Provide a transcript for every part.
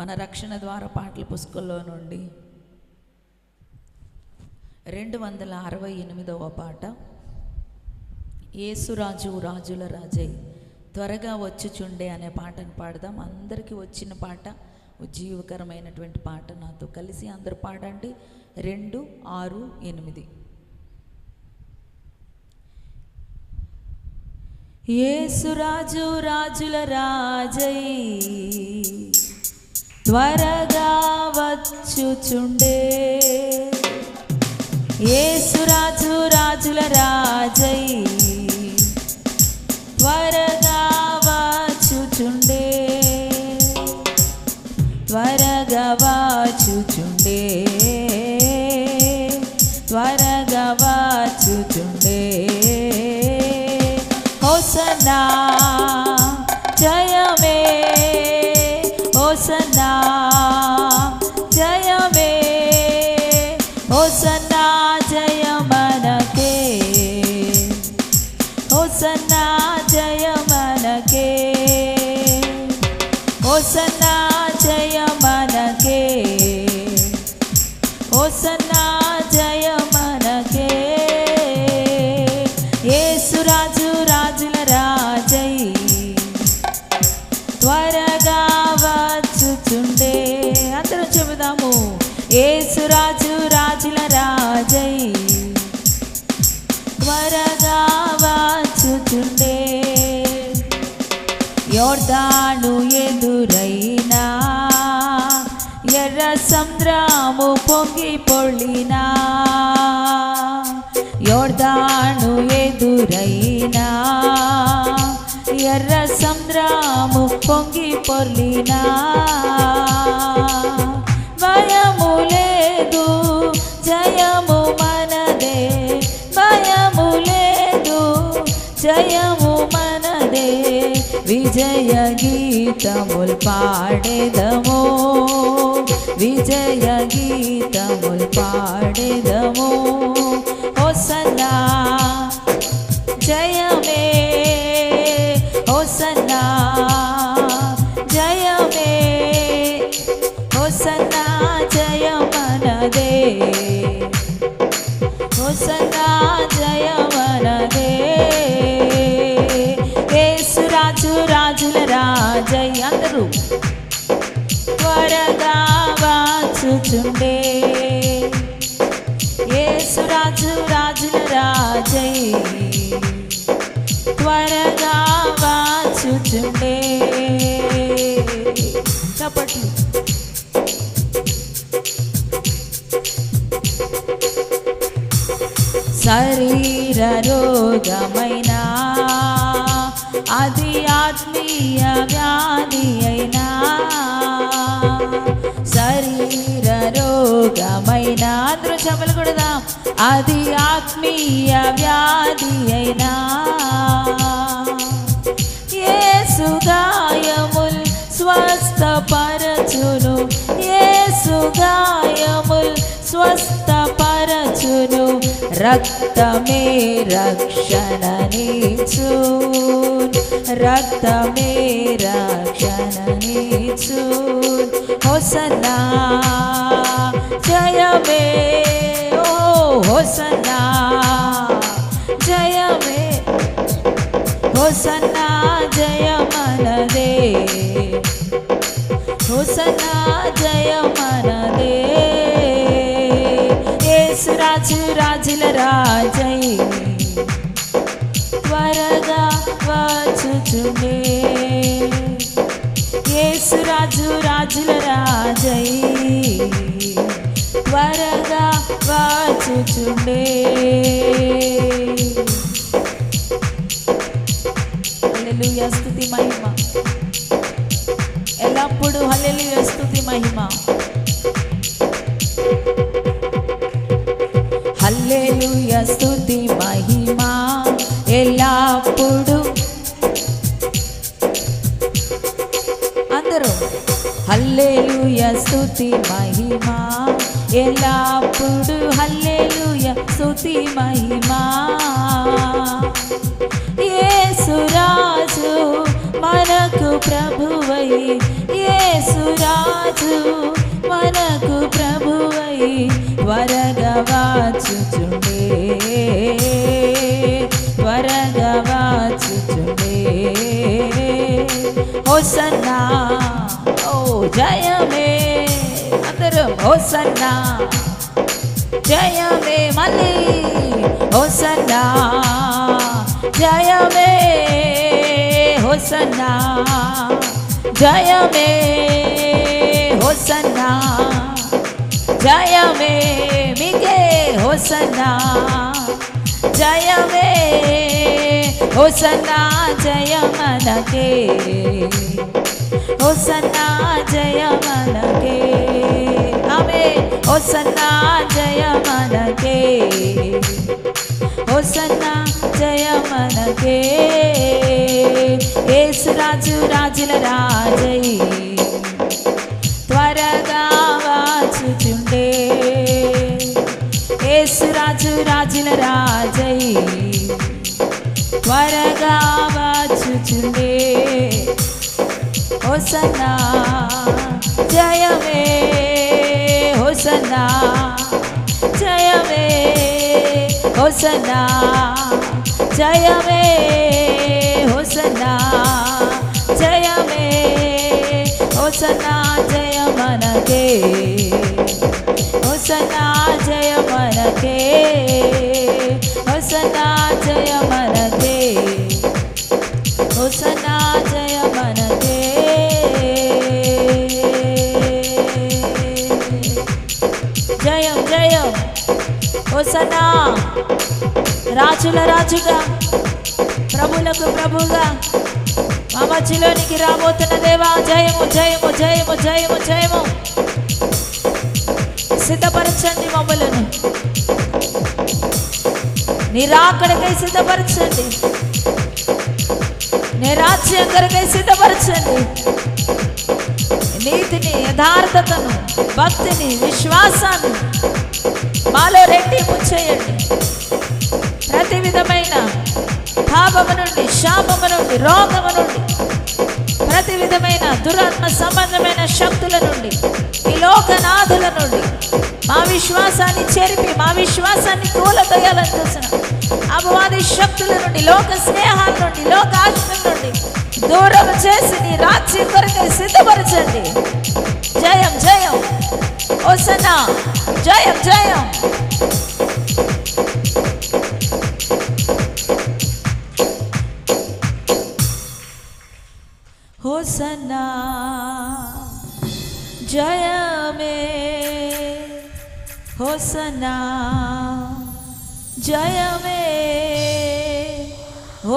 మన రక్షణ ద్వారా పాటల పుస్తకంలో నుండి. రెండు వందల అరవై ఎనిమిదవ పాట. ఏసురాజు రాజుల రాజై త్వరగా వచ్చుచుండే అనే పాటను పాడదాం. అందరికీ వచ్చిన పాట ఉజ్జీవకరమైనటువంటి పాట నాతో కలిసి అందరూ పాడండి. రెండు ఆరు ఎనిమిది. ఏసురాజు రాజుల రాజై త్వరగా వచ్చుచుండే. ఏసురాజు రాజుల రాజై. త్వరగా వచ్చుచుండే. త్వరగా వచ్చుచుండే. త్వరగా వచ్చుచుండే. హోసనా జయమే. హోసనా యోర్దాను ఎదురైనా ఎర్ర సంద్రము పొంగి పొళ్ళినా యోర్దాను ఎదురైనా ఎర్ర సంద్రము పొంగి పొర్లినా విజయ గీతముల్ పాడేదము విజయ గీతముల్ పాడేదము. హోసన్నా జయమే హోసన్నా జయమే. హోసన్నా జయ హోసన్నా వాచుచుండే యేసురాజు రాజుల రాజై త్వరగా వాచుచుండే చప్పట్లు శరీర రోగమైన అది ఆత్మీయ వ్యాధి రోగమైన దృశ్యములు కొడదాం. అది ఆత్మీయ వ్యాధి అయినా. యేసు గాయముల్ స్వస్థపరచును. యేసు గాయముల్ స్వస్థపరచును. రక్తమే రక్షణ నీచు రక్తమే రక్షణ నీచు హోసనా జయమే ఓ హోసనా జయమే హోసన్నా జయ మనదే హోసన్నా జయ మనదే యేసురాజు రాజుల రాజై త్వరగా వచ్చుచుండే యేసురాజు రాజుల రాజై త్వరగా వచ్చుచుండే హల్లెలూయా స్తుతి మహిమ. ఎల్లప్పుడూ హల్లెలూయా స్తుతి మహిమ. హల్లెలూయా స్తుతి మహిమ. ఎల్లప్పుడు. అందరూ హల్లెలూయా స్తుతి మహిమా. ఎల్లప్పుడు హల్లెలూయా స్తుతి మహిమ. యేసురాజు మనకు ప్రభువై. యేసురాజు రాజు మనకు ప్రభువై. త్వరగా వచ్చుచుండే త్వరగా వచ్చుచుండే హోసన్నా ఓ జయమే. అందరం హోసన్నా జయమే మళ్ళీ హోసన్నా జయమే హోసన్నా జయమే హోసన్నా జయమే మీకే హోసన్నా జయమే హోసన్నా జయ మనకే హోసన్నా జయ మనకే ఆమె హోసన్నా జయ మనకే హోసన్నా జయ మనకే యేసు రాజు రాజుల రాజై త్వరగా వాచుచుండే యేసు రాజు రాజుల రాజై త్వరగా వాచుచుండే హోసన్నా జయమే హోసన్నా జయమే హోసన్నా జయమే హోసన్నా జయమే హోసన్నా జయ మనకే హోసన్నా జయ మనకే హోసన్నా జయ మనకే హోసన్నా జయం జయం. హోసన్నా రాజుల రాజుగా ప్రభులకు ప్రభుగా మా మధ్యలోనికి రాబోతున్న దేవా జయము జయము జయము జయము జయము. సిద్ధపరచండి మమ్మలను. నీ రాకడకై సిద్ధపరచండి. నీ రాజ్యం కొరకై సిద్ధపరచండి. నీతిని యథార్థతను భక్తిని విశ్వాసాన్ని మాలో రెట్టింపు చేయండి ప్రతి విధమైన పాపము నుండి శాపము నుండి రోగము నుండి ప్రతి విధమైన దురాత్మ సంబంధమైన శక్తుల నుండి ఈ లోకనాథుల నుండి మా విశ్వాసాన్ని చెరిపి మా విశ్వాసాన్ని కూలదోయాలని చూసిన అపవాది శక్తుల నుండి లోక స్నేహాల నుండి లోక ఆశల నుండి దూరం చేసి నీ రాజ్యం కొరకై సిద్ధపరచండి. జయం జయం. ఓసన్నా జయం జయం. హోసనా జయమే. హోసనా జయమే.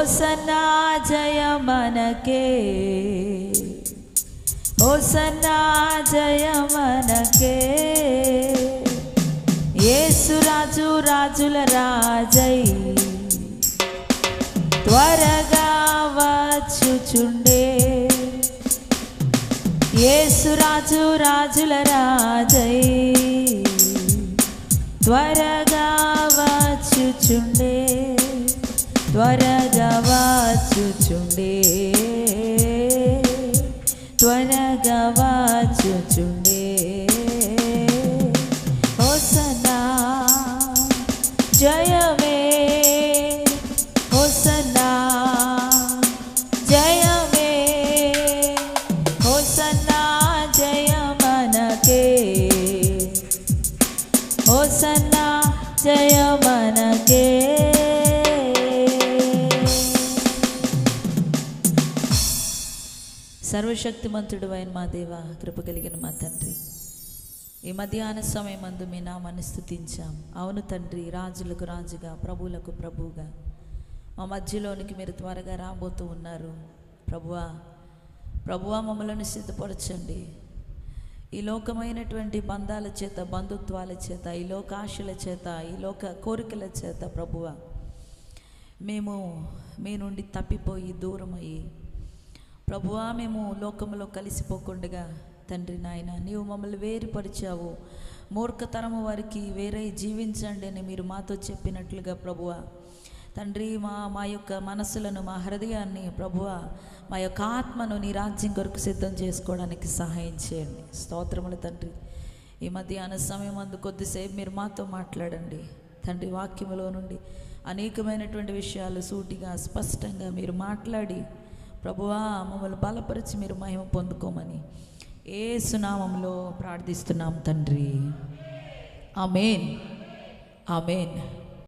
హోసన్నా జయ మనకే హోసన్నా జయ మనకే యేసురాజు రాజుల రాజై త్వరగా వచ్చుచుండే. యేసురాజు రాజుల రాజై త్వరగా వచ్చుచుండే. త్వరగా వచ్చుచుండే త్వరగా వచ్చుచుండే హోసనా జయమే హోసన్నా జయమే హోసన్నా జయ మనకే హోసన్నా జయ మనకే సర్వశక్తిమంతుడు అయిన మా దేవ కృప కలిగిన మా తండ్రి. ఈ మధ్యాహ్న సమయం అందు మీ నామాన్ని స్థుతించాం అవును తండ్రి రాజులకు రాజుగా ప్రభువులకు ప్రభువుగా. మా మధ్యలోనికి మీరు త్వరగా రాబోతూ ఉన్నారు. ప్రభువా ప్రభువా మమ్మల్ని సిద్ధపరచండి. ఈ లోకమైనటువంటి బంధాల చేత బంధుత్వాల చేత ఈ లోక ఆశల చేత ఈ లోక కోరికల చేత ప్రభువ మేము మీ నుండి తప్పిపోయి దూరమయ్యి ప్రభువా మేము లోకంలో కలిసిపోకుండగా తండ్రి నాయన నీవు మమ్మల్ని వేరుపరిచావు. మూర్ఖతరము వారికి వేరే జీవించండి అని మీరు మాతో చెప్పినట్లుగా ప్రభువ. తండ్రి మా మా యొక్క మనసులను మా హృదయాన్ని ప్రభువ మా యొక్క ఆత్మను నీ రాజ్యం కొరకు సిద్ధం చేసుకోవడానికి సహాయం చేయండి. స్తోత్రములు తండ్రి. ఈ మధ్యాహ్న సమయం అందు కొద్దిసేపు మీరు మాతో మాట్లాడండి. తండ్రి వాక్యములో నుండి అనేకమైనటువంటి విషయాలు సూటిగా స్పష్టంగా మీరు మాట్లాడి ప్రభువా మమ్మల్ని బలపరిచి మీరు మహిమ పొందుకోమని ఏ సునామంలో ప్రార్థిస్తున్నాం తండ్రి. ఆమెన్. ఆమెన్.